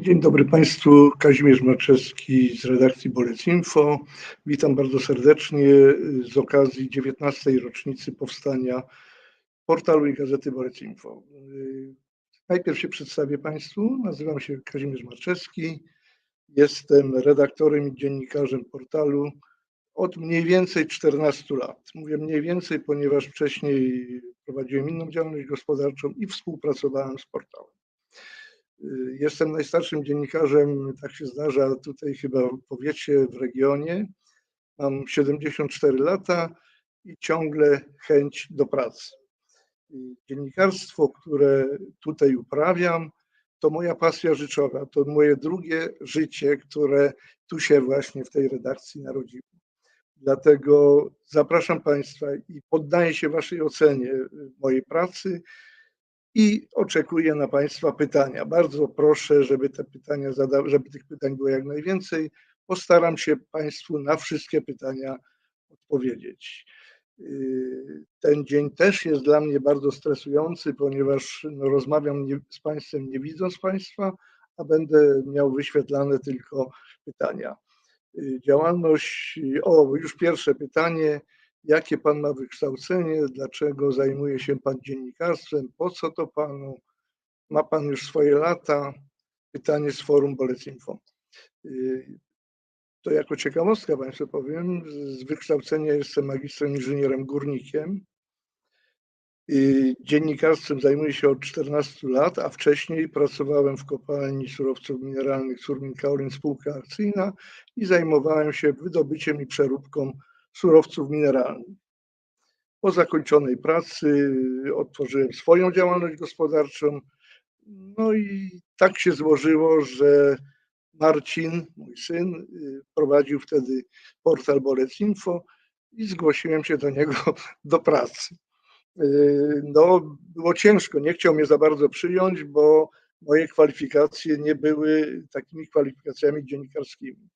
Dzień dobry Państwu, Kazimierz Maczewski z redakcji Bolec Info. Witam bardzo serdecznie z okazji 19. rocznicy powstania portalu i gazety Bolec Info. Najpierw się przedstawię Państwu, nazywam się Kazimierz Maczewski, jestem redaktorem i dziennikarzem portalu od mniej więcej 14 lat. Mówię mniej więcej, ponieważ wcześniej prowadziłem inną działalność gospodarczą i współpracowałem z portalem. Jestem najstarszym dziennikarzem, tak się zdarza tutaj chyba w powiecie, w regionie. Mam 74 lata i ciągle chęć do pracy. Dziennikarstwo, które tutaj uprawiam, to moja pasja życiowa, to moje drugie życie, które tu się właśnie w tej redakcji narodziło. Dlatego zapraszam Państwa i poddaję się Waszej ocenie mojej pracy i oczekuję na Państwa pytania. Bardzo proszę, żeby te pytania zada- żeby tych pytań było jak najwięcej. Postaram się Państwu na wszystkie pytania odpowiedzieć. Yy, ten dzień też jest dla mnie bardzo stresujący, ponieważ no, rozmawiam nie, z Państwem nie widząc Państwa, a będę miał wyświetlane tylko pytania. Yy, działalność, o już pierwsze pytanie jakie pan ma wykształcenie, dlaczego zajmuje się pan dziennikarstwem, po co to panu, ma pan już swoje lata, pytanie z forum Bolecinfo. Y, to jako ciekawostka Państwu powiem, z wykształcenia jestem magistrem inżynierem górnikiem. Dziennikarstwem zajmuję się od 14 lat, a wcześniej pracowałem w kopalni surowców mineralnych Surmin Kaolin Spółka Akcyjna i zajmowałem się wydobyciem i przeróbką surowców mineralnych. Po zakończonej pracy otworzyłem swoją działalność gospodarczą. No i tak się złożyło, że Marcin, mój syn, prowadził wtedy portal Bolec Info i zgłosiłem się do niego do pracy. No, było ciężko, nie chciał mnie za bardzo przyjąć, bo moje kwalifikacje nie były takimi kwalifikacjami dziennikarskimi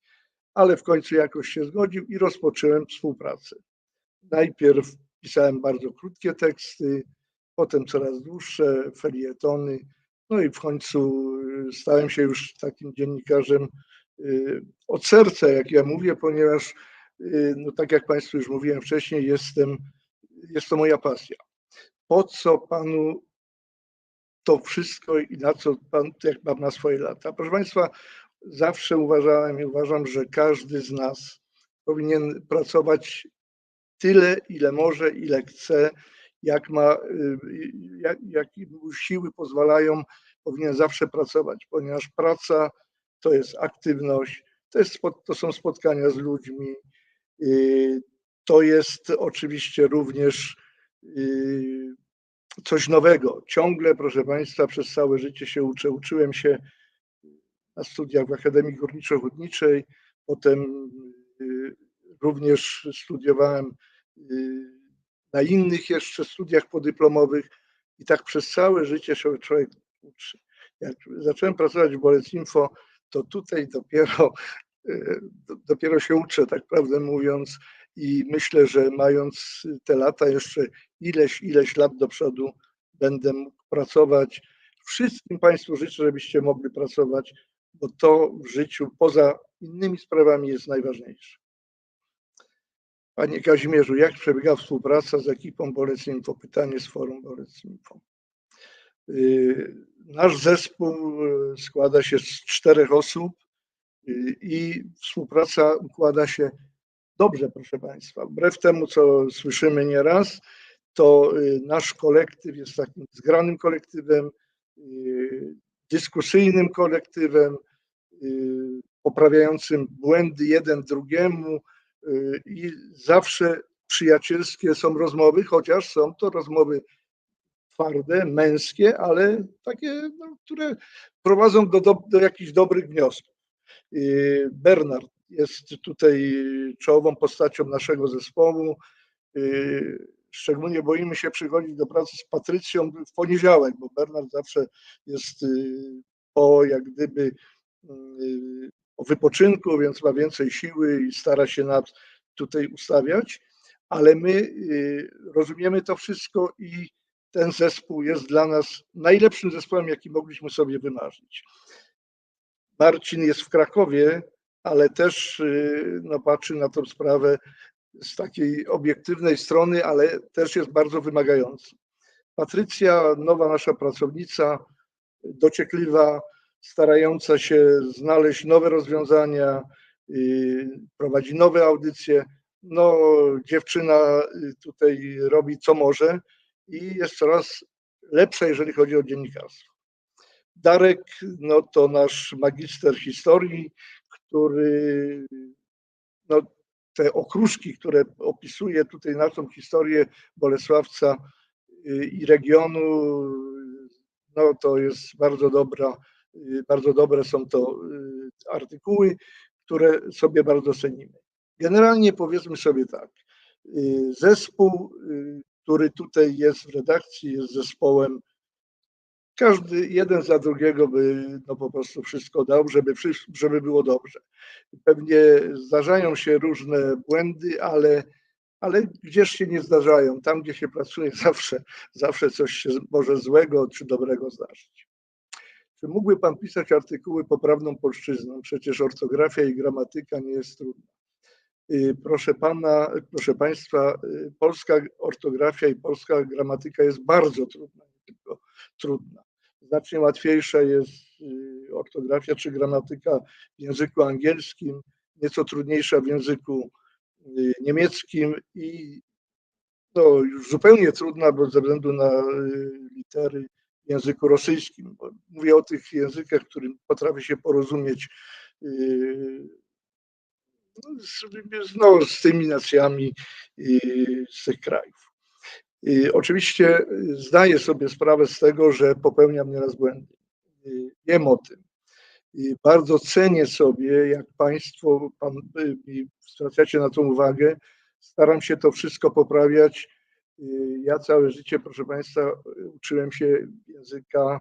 ale w końcu jakoś się zgodził i rozpocząłem współpracę. Najpierw pisałem bardzo krótkie teksty, potem coraz dłuższe, felietony, no i w końcu y, stałem się już takim dziennikarzem y, od serca, jak ja mówię, ponieważ, y, no tak jak Państwu już mówiłem wcześniej, jestem, jest to moja pasja. Po co Panu to wszystko i na co Pan, jak mam na swoje lata? Proszę Państwa, zawsze uważałem i uważam, że każdy z nas powinien pracować tyle, ile może, ile chce, jak ma, y, jak, jakie siły pozwalają, powinien zawsze pracować, ponieważ praca to jest aktywność, to, jest, to są spotkania z ludźmi, y, to jest oczywiście również y, coś nowego. Ciągle, proszę Państwa, przez całe życie się uczę. Uczyłem się na studiach w Akademii Górniczo-Hutniczej, potem y, również studiowałem y, na innych jeszcze studiach podyplomowych i tak przez całe życie się człowiek uczy. Jak zacząłem pracować w Bolec Info, to tutaj dopiero, y, dopiero się uczę, tak prawdę mówiąc, i myślę, że mając te lata jeszcze ileś, ileś lat do przodu będę mógł pracować. Wszystkim Państwu życzę, żebyście mogli pracować bo to w życiu poza innymi sprawami jest najważniejsze. Panie Kazimierzu, jak przebiega współpraca z ekipą Bolec Info? Pytanie z forum Bolec Info. Y, nasz zespół y, składa się z czterech osób y, i współpraca układa się dobrze, proszę Państwa. Wbrew temu, co słyszymy nieraz, to nasz kolektyw jest takim zgranym kolektywem, dyskusyjnym kolektywem, y, poprawiającym błędy jeden drugiemu y, i zawsze przyjacielskie są rozmowy, chociaż są to rozmowy twarde, męskie, ale takie, no, które prowadzą do, do, do jakichś dobrych wniosków. Y, Bernard jest tutaj czołową postacią naszego zespołu. Szczególnie boimy się przychodzić do pracy z Patrycją w poniedziałek, bo Bernard zawsze jest y, po jak gdyby y, wypoczynku, więc ma więcej siły i stara się nas tutaj ustawiać, ale my y, rozumiemy to wszystko i ten zespół jest dla nas najlepszym zespołem, jaki mogliśmy sobie wymarzyć. Marcin jest w Krakowie, ale też no, patrzy na tą sprawę z takiej obiektywnej strony, ale też jest bardzo wymagający. Patrycja, nowa nasza pracownica, dociekliwa, starająca się znaleźć nowe rozwiązania, y, prowadzi nowe audycje. No, dziewczyna y, tutaj robi co może i jest coraz lepsza, jeżeli chodzi o dziennikarstwo. Darek, no to nasz magister historii, który no, te okruszki, które opisuje tutaj naszą historię Bolesławca y, i regionu, no to jest bardzo dobra, y, bardzo dobre są to y, artykuły, które sobie bardzo cenimy. Generalnie powiedzmy sobie tak, zespół, który tutaj jest w redakcji, jest zespołem każdy jeden za drugiego by no po prostu wszystko dał, żeby, żeby było dobrze. Pewnie zdarzają się różne błędy, ale, ale gdzież się nie zdarzają. Tam, gdzie się pracuje, zawsze, zawsze coś się może złego czy dobrego zdarzyć. Czy mógłby Pan pisać artykuły poprawną polszczyzną? Przecież ortografia i gramatyka nie jest trudna. Y, proszę pana, proszę państwa, y, polska ortografia i polska gramatyka jest bardzo trudna, nie tylko trudna. Znacznie łatwiejsza jest y, ortografia czy gramatyka w języku angielskim, nieco trudniejsza w języku y, niemieckim i no, już zupełnie trudna, bo ze względu na y, litery w języku rosyjskim. Mówię o tych językach, którym potrafię się porozumieć no, z, no, z tymi nacjami z tych krajów. I oczywiście zdaję sobie sprawę z tego, że popełniam nieraz błędy. Wiem o tym. I bardzo cenię sobie, jak Państwo pan, zwracacie na to uwagę. Staram się to wszystko poprawiać. Ja całe życie, proszę Państwa, uczyłem się języka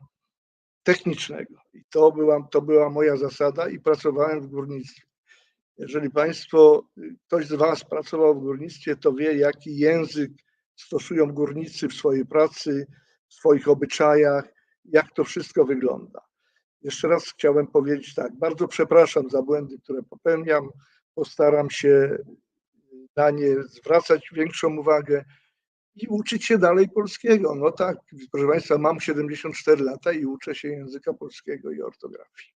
technicznego. I to była, to była moja zasada i pracowałem w górnictwie. Jeżeli Państwo, ktoś z Was pracował w górnictwie, to wie, jaki język stosują górnicy w swojej pracy, w swoich obyczajach, jak to wszystko wygląda. Jeszcze raz chciałem powiedzieć tak, bardzo przepraszam za błędy, które popełniam, postaram się na nie zwracać większą uwagę i uczyć się dalej polskiego. No tak, proszę Państwa, mam 74 lata i uczę się języka polskiego i ortografii.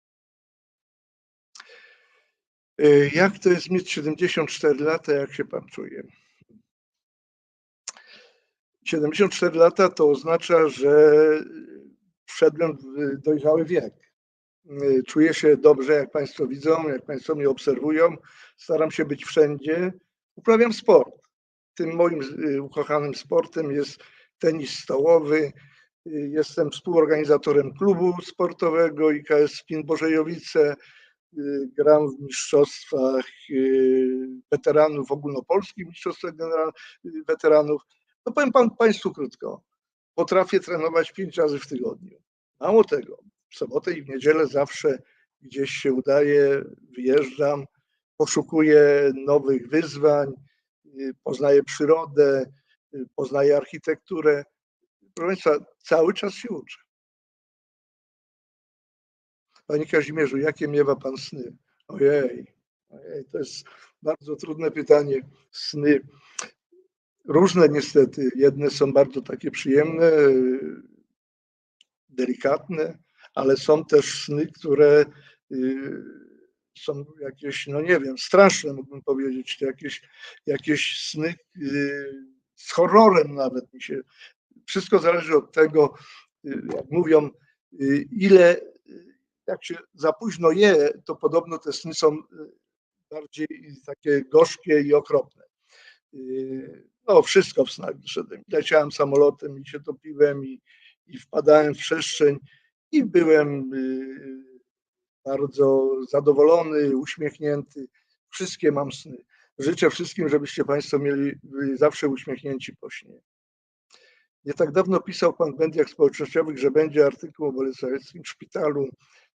Jak to jest mieć 74 lata, jak się Pan czuje? 74 lata to oznacza, że wszedłem w dojrzały wiek. Czuję się dobrze, jak Państwo widzą, jak Państwo mnie obserwują. Staram się być wszędzie. Uprawiam sport. Tym moim y, ukochanym sportem jest tenis stołowy. Jestem współorganizatorem klubu sportowego IKS Spin Bożejowice. Y, gram w mistrzostwach y, weteranów, ogólnopolskich mistrzostwach weteranów no powiem pan, Państwu krótko, potrafię trenować pięć razy w tygodniu. Mało tego, w sobotę i w niedzielę zawsze gdzieś się udaje, wyjeżdżam, poszukuję nowych wyzwań, y, poznaję przyrodę, y, poznaję architekturę. Proszę Państwa, cały czas się uczę. Panie Kazimierzu, jakie miewa Pan sny? Ojej, ojej, to jest bardzo trudne pytanie. Sny różne niestety. Jedne są bardzo takie przyjemne, delikatne, ale są też sny, które y, są jakieś, no nie wiem, straszne mógłbym powiedzieć, jakieś, jakieś sny y, z horrorem nawet mi się. Wszystko zależy od tego, y, jak mówią, ile, jak się za późno je, to podobno te sny są bardziej takie gorzkie i okropne no wszystko w snach wyszedłem. Leciałem samolotem i się topiłem i, i wpadałem w przestrzeń i byłem y, bardzo zadowolony, uśmiechnięty. Wszystkie mam sny. Życzę wszystkim, żebyście Państwo mieli zawsze uśmiechnięci po śnie. Nie tak dawno pisał Pan w mediach społecznościowych, że będzie artykuł o Bolesławieckim szpitalu.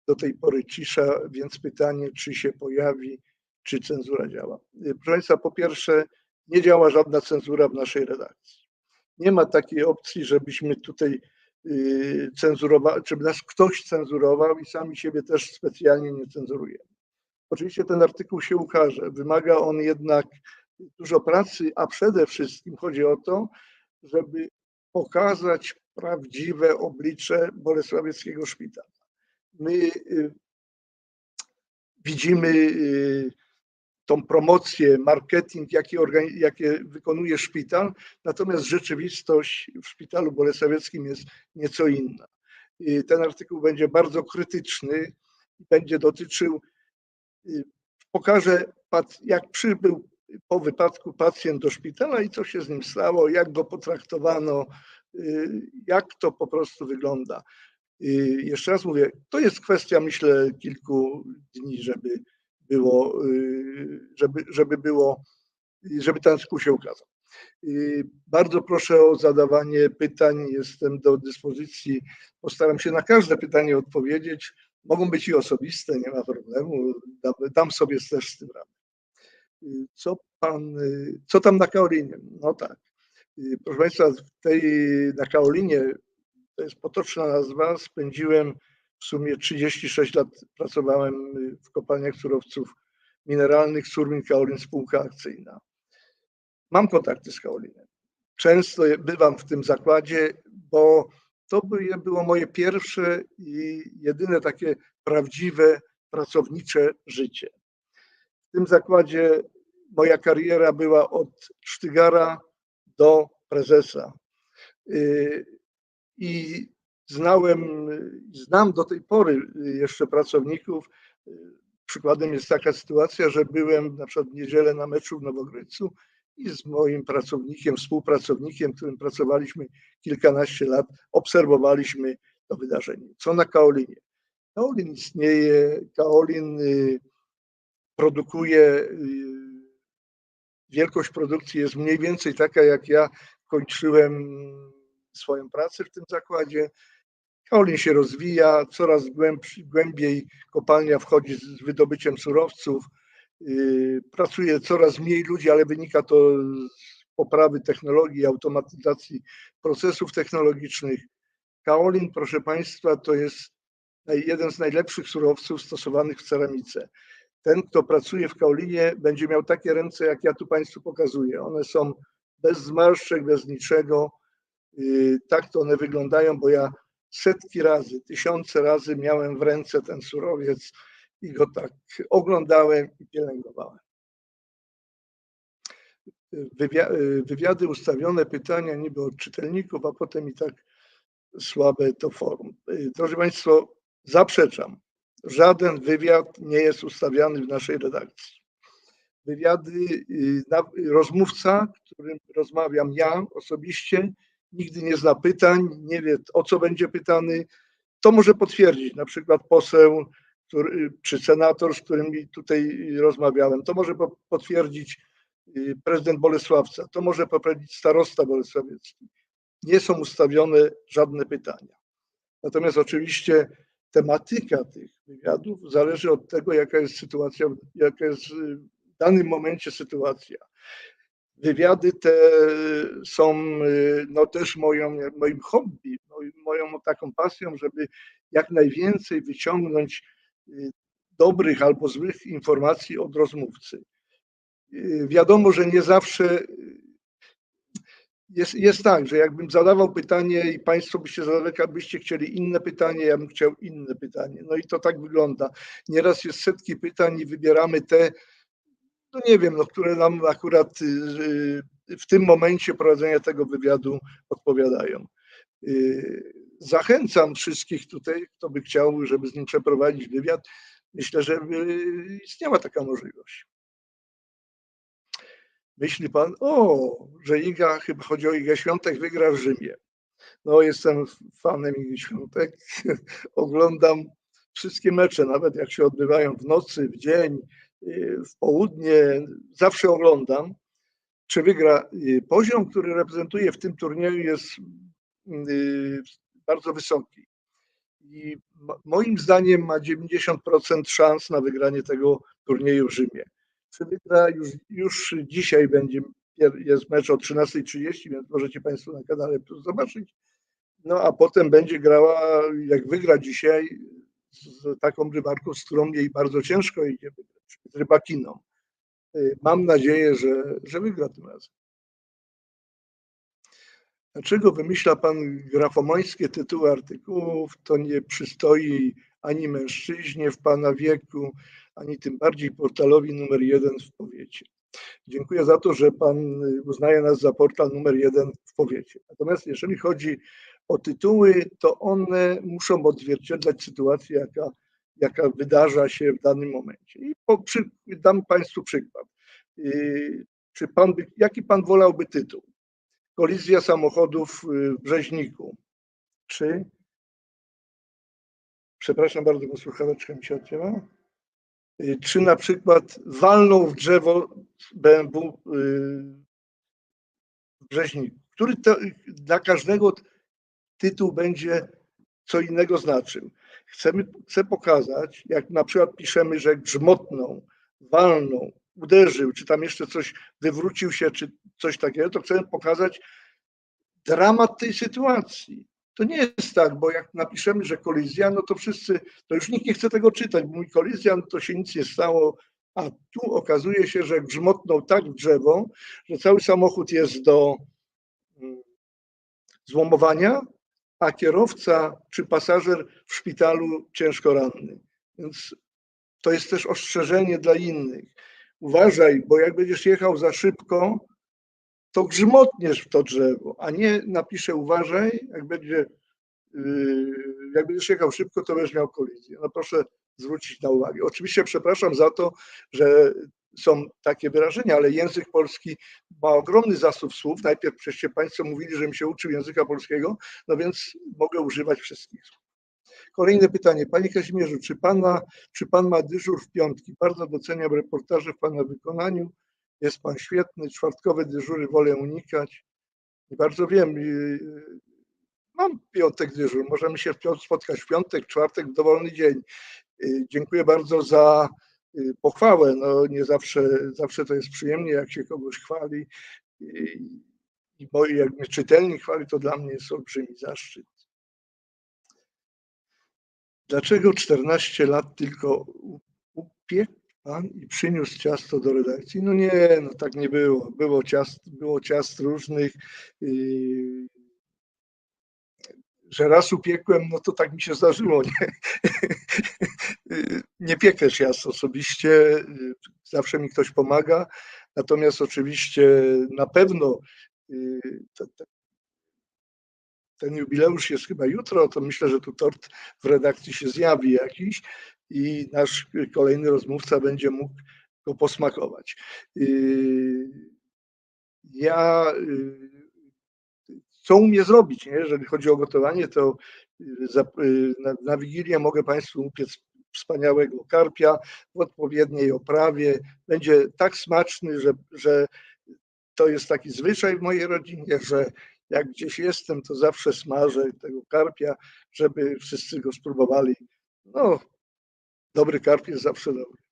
Do tej pory cisza, więc pytanie, czy się pojawi, czy cenzura działa. Proszę Państwa, po pierwsze, nie działa żadna cenzura w naszej redakcji. Nie ma takiej opcji, żebyśmy tutaj y, cenzurować, żeby nas ktoś cenzurował i sami siebie też specjalnie nie cenzurujemy. Oczywiście ten artykuł się ukaże. Wymaga on jednak dużo pracy, a przede wszystkim chodzi o to, żeby pokazać prawdziwe oblicze Bolesławieckiego Szpitala. My y, widzimy y, tą promocję, marketing, jaki, jakie wykonuje szpital, natomiast rzeczywistość w szpitalu bolesławieckim jest nieco inna. I Ten artykuł będzie bardzo krytyczny będzie dotyczył, y, pokaże, jak przybył po wypadku pacjent do szpitala i co się z nim stało, jak go potraktowano, y, jak to po prostu wygląda. Y, Jeszcze raz mówię, to jest kwestia, myślę, kilku dni, żeby było, y, żeby, żeby było, żeby ten artykuł się ukazał. Y, Bardzo proszę o zadawanie pytań. Jestem do dyspozycji. Postaram się na każde pytanie odpowiedzieć. Mogą być i osobiste, nie ma problemu. Dam, dam sobie też z tym radę. Y, Co pan, co tam na Kaolinie? No tak. Proszę Państwa, w tej, na Kaolinie, to jest potoczna nazwa, spędziłem w sumie 36 lat, pracowałem y, w kopalniach surowców mineralnych Surmin Kaolin Spółka Akcyjna. Mam kontakty z Kaolinem. Często bywam w tym zakładzie, bo to by- było moje pierwsze i jedyne takie prawdziwe pracownicze życie. W tym zakładzie moja kariera była od sztygara do prezesa. Y, I znałem, znam do tej pory jeszcze pracowników. Przykładem jest taka sytuacja, że byłem na przykład w niedzielę na meczu w Nowogrycu i z moim pracownikiem, współpracownikiem, którym pracowaliśmy kilkanaście lat, obserwowaliśmy to wydarzenie. Co na Kaolinie? Kaolin istnieje, Kaolin y, produkuje, y, wielkość produkcji jest mniej więcej taka, jak ja kończyłem swoją pracę w tym zakładzie. Kaolin się rozwija, coraz głębszy, głębiej kopalnia wchodzi z wydobyciem surowców. Yy, Pracuje coraz mniej ludzi, ale wynika to z poprawy technologii, automatyzacji procesów technologicznych. Kaolin, proszę Państwa, to jest jeden z najlepszych surowców stosowanych w ceramice. Ten, kto pracuje w Kaolinie, będzie miał takie ręce, jak ja tu Państwu pokazuję. One są bez zmarszczek, bez niczego. Yy, Tak to one wyglądają, bo ja setki razy, tysiące razy miałem w ręce ten surowiec i go tak oglądałem i pielęgnowałem. Wywia- wywiady ustawione, pytania niby od czytelników, a potem i tak słabe to forum. Drodzy Państwo, zaprzeczam. Żaden wywiad nie jest ustawiany w naszej redakcji. Wywiady, y, rozmówca, którym rozmawiam ja osobiście, nigdy nie zna pytań, nie wie o co będzie pytany. To może potwierdzić na przykład poseł który, czy senator, z którym tutaj rozmawiałem. To może po- potwierdzić y, prezydent Bolesławca, to może potwierdzić starosta bolesławiecki. Nie są ustawione żadne pytania. Natomiast oczywiście tematyka tych wywiadów zależy od tego, jaka jest sytuacja, jaka jest w danym momencie sytuacja. Wywiady te są y, no, też moją, moim hobby, moim- moją taką pasją, żeby jak najwięcej wyciągnąć y, dobrych albo złych informacji od rozmówcy. Y, Wiadomo, że nie zawsze jest, jest tak, że jakbym zadawał pytanie i Państwo byście zadawali, byście chcieli inne pytanie, ja bym chciał inne pytanie. No i to tak wygląda. Nieraz jest setki pytań i wybieramy te, no nie wiem, no, które nam akurat y, y, w tym momencie prowadzenia tego wywiadu odpowiadają. Y, Zachęcam wszystkich tutaj, kto by chciał, żeby z nim przeprowadzić wywiad. Myślę, że istniała taka możliwość. Myśli pan, o, że Iga, chyba chodzi o Igę Świątek, wygra w Rzymie. No, jestem fanem Igi Świątek. Oglądam wszystkie mecze, nawet jak się odbywają w nocy, w dzień, w południe. Zawsze oglądam, czy wygra. Y, Poziom, który reprezentuje w tym turnieju, jest y, bardzo wysoki. I mo- moim zdaniem ma 90% szans na wygranie tego turnieju w Rzymie. Czy wygra już, już dzisiaj będzie, jest mecz o 13.30, więc możecie Państwo na kanale Plus zobaczyć. No a potem będzie grała, jak wygra dzisiaj, z taką rybarką, z którą jej bardzo ciężko idzie wygrać, rybakiną. Y, Mam nadzieję, że, że wygra tym razem. Dlaczego wymyśla pan grafomońskie tytuły artykułów? To nie przystoi ani mężczyźnie w pana wieku, ani tym bardziej portalowi numer jeden w powiecie. Dziękuję za to, że pan uznaje nas za portal numer jeden w powiecie. Natomiast jeżeli chodzi o tytuły, to one muszą odzwierciedlać sytuację, jaka, jaka wydarza się w danym momencie. I po, przy, dam Państwu przykład. Czy pan jaki pan wolałby tytuł? Kolizja samochodów yy, w Brzeźniku. Czy, przepraszam bardzo, bo słuchaweczka mi się odcięła. Yy, Czy na przykład walną w drzewo BMW yy, w Brzeźniku? Który to, dla każdego tytuł będzie co innego znaczył. Chcemy, chcę pokazać, jak na przykład piszemy, że grzmotną, walną, uderzył, czy tam jeszcze coś wywrócił się, czy coś takiego, to chcemy pokazać dramat tej sytuacji. To nie jest tak, bo jak napiszemy, że kolizja, no to wszyscy, to już nikt nie chce tego czytać, bo mój kolizja, to się nic nie stało, a tu okazuje się, że grzmotnął tak drzewo, że cały samochód jest do mm, złomowania, a kierowca czy pasażer w szpitalu ciężko ranny. Więc to jest też ostrzeżenie dla innych. Uważaj, bo jak będziesz jechał za szybko, to grzmotniesz w to drzewo, a nie napiszę uważaj, jak będzie, yy, jak będziesz jechał szybko, to będziesz miał kolizję. No proszę zwrócić na uwagę. Oczywiście przepraszam za to, że są takie wyrażenia, ale język polski ma ogromny zasób słów. Najpierw przecież Państwo mówili, że mi się uczył języka polskiego, no więc mogę używać wszystkich słów. Kolejne pytanie. Panie Kazimierzu, czy pan, ma, czy pan ma dyżur w piątki? Bardzo doceniam reportaże w Pana wykonaniu. Jest Pan świetny. Czwartkowe dyżury wolę unikać. Bardzo wiem. yy, Mam piątek dyżur. Możemy się spotkać w piątek, czwartek, w dowolny dzień. Yy, Dziękuję bardzo za pochwałę. No nie zawsze, zawsze to jest przyjemnie, jak się kogoś chwali. I bo jak mnie czytelnik chwali, to dla mnie jest olbrzymi zaszczyt. Dlaczego 14 lat tylko upiekł pan i przyniósł ciasto do redakcji? No nie, no tak nie było. Było ciast, było ciast różnych. Yy, że raz upiekłem, no to tak mi się zdarzyło. Nie, nie piekę ciast osobiście, yy, zawsze mi ktoś pomaga. Natomiast oczywiście na pewno te- ten jubileusz jest chyba jutro, to myślę, że tu tort w redakcji się zjawi jakiś i nasz kolejny rozmówca będzie mógł go posmakować. Ja co umie zrobić, nie? jeżeli chodzi o gotowanie, to na, na Wigilię mogę Państwu upiec wspaniałego karpia w odpowiedniej oprawie. Będzie tak smaczny, że, że to jest taki zwyczaj w mojej rodzinie, że jak gdzieś jestem, to zawsze smażę tego karpia, żeby wszyscy go spróbowali. No, dobry karp jest zawsze dobry.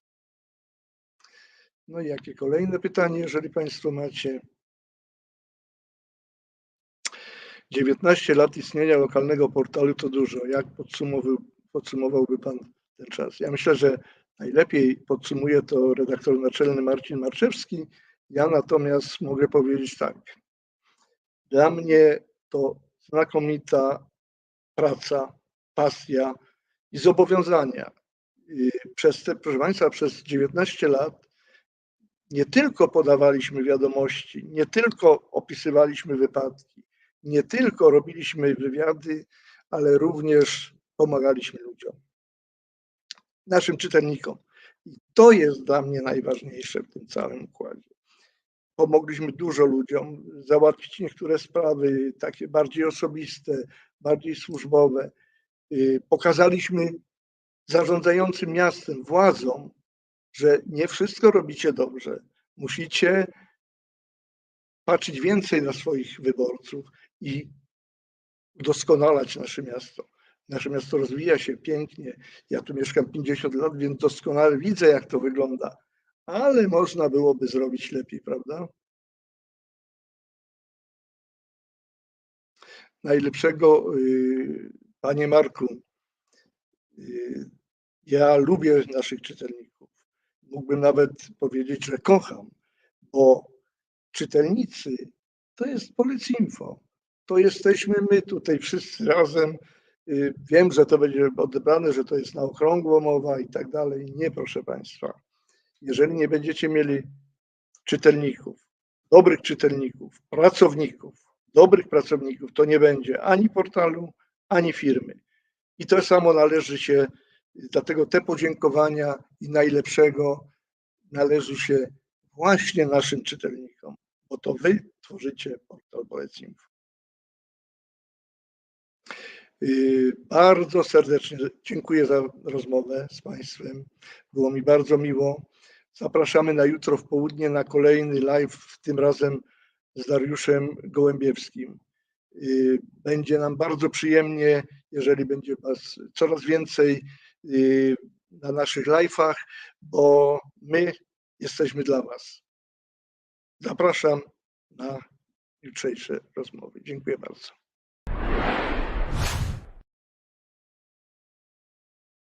No i jakie kolejne pytanie, jeżeli Państwo macie? 19 lat istnienia lokalnego portalu to dużo. Jak podsumował, podsumowałby Pan ten czas? Ja myślę, że najlepiej podsumuje to redaktor naczelny Marcin Marczewski. Ja natomiast mogę powiedzieć tak. Dla mnie to znakomita praca, pasja i zobowiązania. Przez te, proszę Państwa, przez 19 lat nie tylko podawaliśmy wiadomości, nie tylko opisywaliśmy wypadki, nie tylko robiliśmy wywiady, ale również pomagaliśmy ludziom, naszym czytelnikom. I to jest dla mnie najważniejsze w tym całym układzie. Pomogliśmy dużo ludziom załatwić niektóre sprawy takie bardziej osobiste, bardziej służbowe. Y, Pokazaliśmy zarządzającym miastem, władzom, że nie wszystko robicie dobrze. Musicie patrzeć więcej na swoich wyborców i udoskonalać nasze miasto. Nasze miasto rozwija się pięknie. Ja tu mieszkam 50 lat, więc doskonale widzę, jak to wygląda. Ale można byłoby zrobić lepiej, prawda? najlepszego, y, panie Marku. Y, Ja lubię naszych czytelników. Mógłbym nawet powiedzieć, że kocham, bo czytelnicy to jest Polecinfo. To jesteśmy my tutaj wszyscy razem. Y, Wiem, że to będzie odebrane, że to jest na okrągło mowa i tak dalej. Nie, proszę Państwa. Jeżeli nie będziecie mieli czytelników, dobrych czytelników, pracowników, dobrych pracowników, to nie będzie ani portalu, ani firmy. I to samo należy się, dlatego te podziękowania i najlepszego należy się właśnie naszym czytelnikom, bo to wy tworzycie portal Polecinfo. Yy, Bardzo serdecznie dziękuję za rozmowę z Państwem. Było mi bardzo miło. Zapraszamy na jutro w południe na kolejny live, tym razem z Dariuszem Gołębiewskim. Yy, Będzie nam bardzo przyjemnie, jeżeli będzie Was coraz więcej yy, na naszych live'ach, bo my jesteśmy dla Was. Zapraszam na jutrzejsze rozmowy. Dziękuję bardzo.